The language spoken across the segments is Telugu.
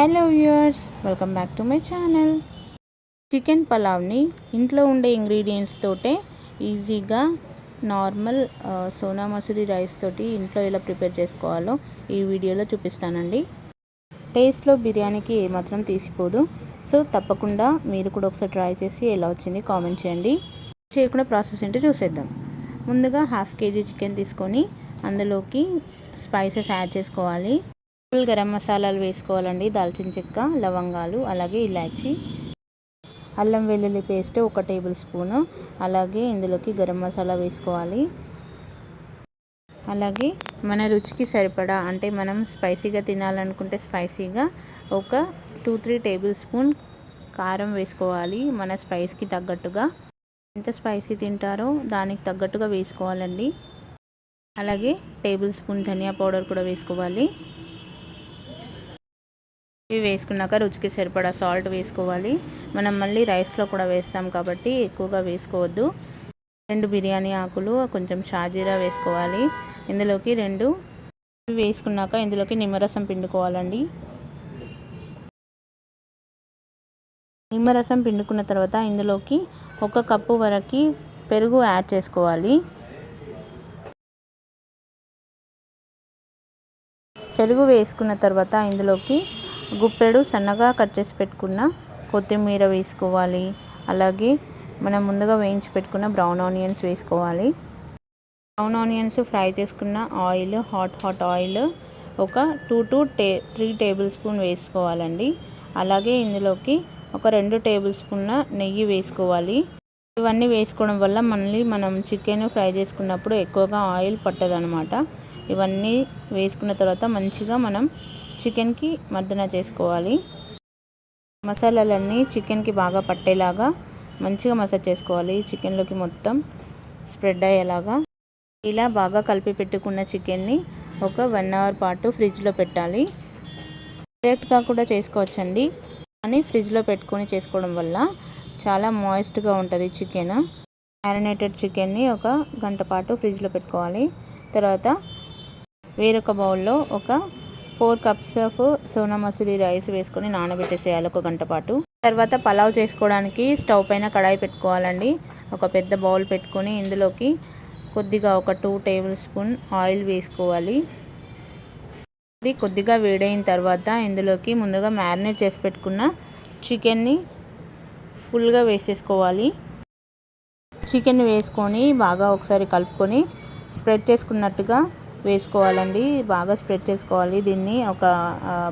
Hello viewers welcome back to my channel. Chicken పలావ్ని ఇంట్లో ఉండే ఇంగ్రీడియంట్స్ తోటే ఈజీగా నార్మల్ సోనా మసూరి రైస్ తోటి ఇంట్లో ఎలా ప్రిపేర్ చేసుకోవాలో ఈ వీడియోలో చూపిస్తానండి. టేస్ట్లో బిర్యానీకి ఏమాత్రం తీసిపోదు. సో తప్పకుండా మీరు కూడా ఒకసారి ట్రై చేసి ఎలా వచ్చింది కామెంట్ చేయండి. చేయకుండా ప్రాసెస్ ఏంటో చూసేద్దాం. ముందుగా హాఫ్ కేజీ చికెన్ తీసుకొని అందులోకి స్పైసెస్ యాడ్ చేసుకోవాలి. ఫుల్ గరం మసాలాలు వేసుకోవాలండి. దాల్చిన చెక్క లవంగాలు అలాగే ఇలాచి అల్లం వెల్లుల్లి పేస్ట్ ఒక టేబుల్ స్పూను. అలాగే ఇందులోకి గరం మసాలా వేసుకోవాలి. అలాగే మన రుచికి సరిపడా అంటే మనం స్పైసీగా తినాలనుకుంటే స్పైసీగా ఒక టూ త్రీ టేబుల్ స్పూన్ కారం వేసుకోవాలి. మన స్పైస్కి తగ్గట్టుగా. ఎంత స్పైసీ తింటారో దానికి తగ్గట్టుగా వేసుకోవాలండి. అలాగే టేబుల్ స్పూన్ ధనియా పౌడర్ కూడా వేసుకోవాలి. ఇవి వేసుకున్నాక రుచికి సరిపడా సాల్ట్ వేసుకోవాలి. మనం మళ్ళీ రైస్లో కూడా వేస్తాం కాబట్టి ఎక్కువగా వేసుకోవద్దు. రెండు బిర్యానీ ఆకులు కొంచెం షాజీరా వేసుకోవాలి. ఇందులోకి రెండు ఇవి వేసుకున్నాక ఇందులోకి నిమ్మరసం పిండుకోవాలండి. నిమ్మరసం పిండుకున్న తర్వాత ఇందులోకి ఒక కప్పు వరకు పెరుగు యాడ్ చేసుకోవాలి. పెరుగు వేసుకున్న తర్వాత ఇందులోకి గుప్పెడు సన్నగా కట్ చేసి పెట్టుకున్న కొత్తిమీర వేసుకోవాలి. అలాగే మనం ముందుగా వేయించి పెట్టుకున్న బ్రౌన్ ఆనియన్స్ వేసుకోవాలి. బ్రౌన్ ఆనియన్స్ ఫ్రై చేసుకున్న ఆయిల్ హాట్ హాట్ ఆయిల్ ఒక టూ టు టే త్రీ టేబుల్ స్పూన్ వేసుకోవాలండి. అలాగే ఇందులోకి ఒక రెండు టేబుల్ స్పూన్ల నెయ్యి వేసుకోవాలి. ఇవన్నీ వేసుకోవడం వల్ల మళ్ళీ మనం చికెన్ ఫ్రై చేసుకున్నప్పుడు ఎక్కువగా ఆయిల్ పట్టదనమాట. ఇవన్నీ వేసుకున్న తర్వాత మంచిగా మనం చికెన్కి మర్దన చేసుకోవాలి. మసాలాలన్నీ చికెన్కి బాగా పట్టేలాగా మంచిగా మసాజ్ చేసుకోవాలి. చికెన్లోకి మొత్తం స్ప్రెడ్ అయ్యేలాగా ఇలా బాగా కలిపి పెట్టుకున్న చికెన్ని ఒక వన్ అవర్ పాటు ఫ్రిడ్జ్లో పెట్టాలి. డైరెక్ట్గా కూడా చేసుకోవచ్చండి. కానీ ఫ్రిడ్జ్లో పెట్టుకొని చేసుకోవడం వల్ల చాలా మాయిస్ట్గా ఉంటుంది చికెన్. మ్యారినేటెడ్ చికెన్ని ఒక గంట పాటు ఫ్రిడ్జ్లో పెట్టుకోవాలి. తర్వాత వేరొక బౌల్లో ఒక four cups of Sona Masuri rice వేసుకొని నానబెట్టేసేయాలి ఒక గంట పాటు. తర్వాత పలావ్ చేసుకోవడానికి స్టవ్ పైన కడాయి పెట్టుకోవాలండి. ఒక పెద్ద బౌల్ పెట్టుకొని ఇందులోకి కొద్దిగా ఒక టూ టేబుల్ స్పూన్ ఆయిల్ వేసుకోవాలి. ఇది కొద్దిగా వేడైన తర్వాత ఇందులోకి ముందుగా మ్యారినేట్ చేసి పెట్టుకున్న చికెన్ని ఫుల్గా వేసేసుకోవాలి. చికెన్ వేసుకొని బాగా ఒకసారి కలుపుకొని స్ప్రెడ్ చేసుకున్నట్టుగా వేసుకోవాలండి. బాగా స్ప్రెడ్ చేసుకోవాలి దీన్ని ఒక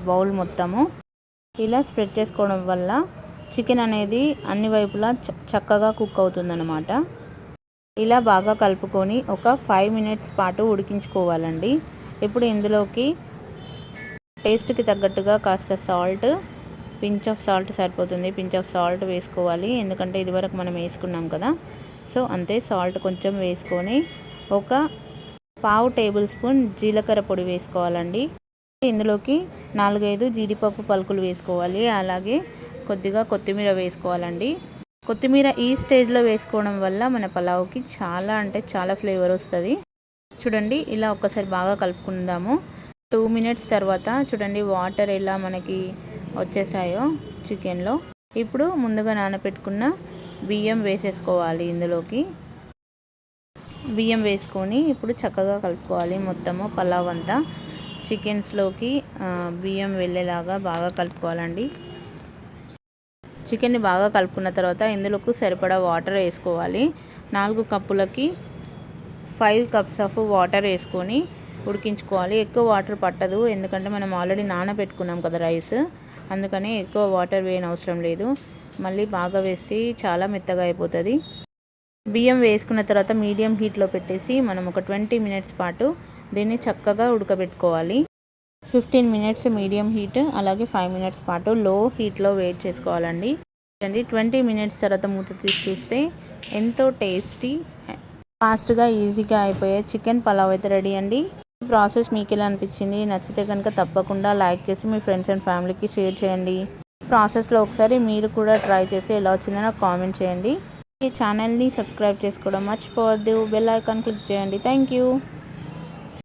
బౌల్ మొత్తము. ఇలా స్ప్రెడ్ చేసుకోవడం వల్ల చికెన్ అనేది అన్ని వైపులా చక్కగా కుక్ అవుతుందన్నమాట. ఇలా బాగా కలుపుకొని ఒక ఫైవ్ మినిట్స్ పాటు ఉడికించుకోవాలండి. ఇప్పుడు ఇందులోకి టేస్ట్కి తగ్గట్టుగా కాస్త సాల్ట్ పించ్ ఆఫ్ సాల్ట్ సరిపోతుంది. పించ్ ఆఫ్ సాల్ట్ వేసుకోవాలి. ఎందుకంటే ఇదివరకు మనం వేసుకున్నాం కదా. సో అంతే సాల్ట్ కొంచెం వేసుకొని ఒక పావు టేబుల్ స్పూన్ జీలకర్ర పొడి వేసుకోవాలండి. ఇందులోకి నాలుగైదు జీడిపప్పు పలుకులు వేసుకోవాలి. అలాగే కొద్దిగా కొత్తిమీర వేసుకోవాలండి. కొత్తిమీర ఈ స్టేజ్లో వేసుకోవడం వల్ల మన పలావ్కి చాలా అంటే చాలా ఫ్లేవర్ వస్తుంది. చూడండి ఇలా ఒక్కసారి బాగా కలుపుకుందాము. టూ మినిట్స్ తర్వాత చూడండి వాటర్ ఎలా మనకి వచ్చేసాయో చికెన్లో. ఇప్పుడు ముందుగా నానబెట్టుకున్న బియ్యం వేసేసుకోవాలి ఇందులోకి. బియ్యం వేసుకొని ఇప్పుడు చక్కగా కలుపుకోవాలి మొత్తము పలావ్ అంతా. చికెన్స్లోకి బియ్యం వెళ్ళేలాగా బాగా కలుపుకోవాలండి. చికెన్ని బాగా కలుపుకున్న తర్వాత ఇందులోకి సరిపడా వాటర్ వేసుకోవాలి. నాలుగు కప్పులకి ఫైవ్ కప్స్ ఆఫ్ వాటర్ వేసుకొని ఉడికించుకోవాలి. ఎక్కువ వాటర్ పట్టదు ఎందుకంటే మనం ఆల్రెడీ నానబెట్టుకున్నాం కదా రైస్. అందుకని ఎక్కువ వాటర్ వేయనవసరం లేదు. మళ్ళీ బాగా వేసి చాలా మెత్తగా అయిపోతుంది. బియ్యం వేసుకున్న తర్వాత మీడియం హీట్లో పెట్టేసి మనం ఒక ట్వంటీ మినిట్స్ పాటు దీన్ని చక్కగా ఉడకబెట్టుకోవాలి. ఫిఫ్టీన్ మినిట్స్ మీడియం హీట్ అలాగే ఫైవ్ మినిట్స్ పాటు లో హీట్లో వెయిట్ చేసుకోవాలండి. అండి ట్వంటీ మినిట్స్ తర్వాత మూత తీసి చూస్తే ఎంతో టేస్టీ ఫాస్ట్గా ఈజీగా అయిపోయే చికెన్ పలావ్ అయితే రెడీ అండి. ప్రాసెస్ మీకు ఎలా అనిపించింది? నచ్చితే కనుక తప్పకుండా లైక్ చేసి మీ ఫ్రెండ్స్ అండ్ ఫ్యామిలీకి షేర్ చేయండి. ప్రాసెస్లో ఒకసారి మీరు కూడా ట్రై చేసి ఎలా వచ్చిందో నాకు కామెంట్ చేయండి. ఈ ఛానల్ని సబ్స్క్రైబ్ చేసుకోవడం మర్చిపోవద్దు. బెల్ ఐకాన్ క్లిక్ చేయండి. Thank you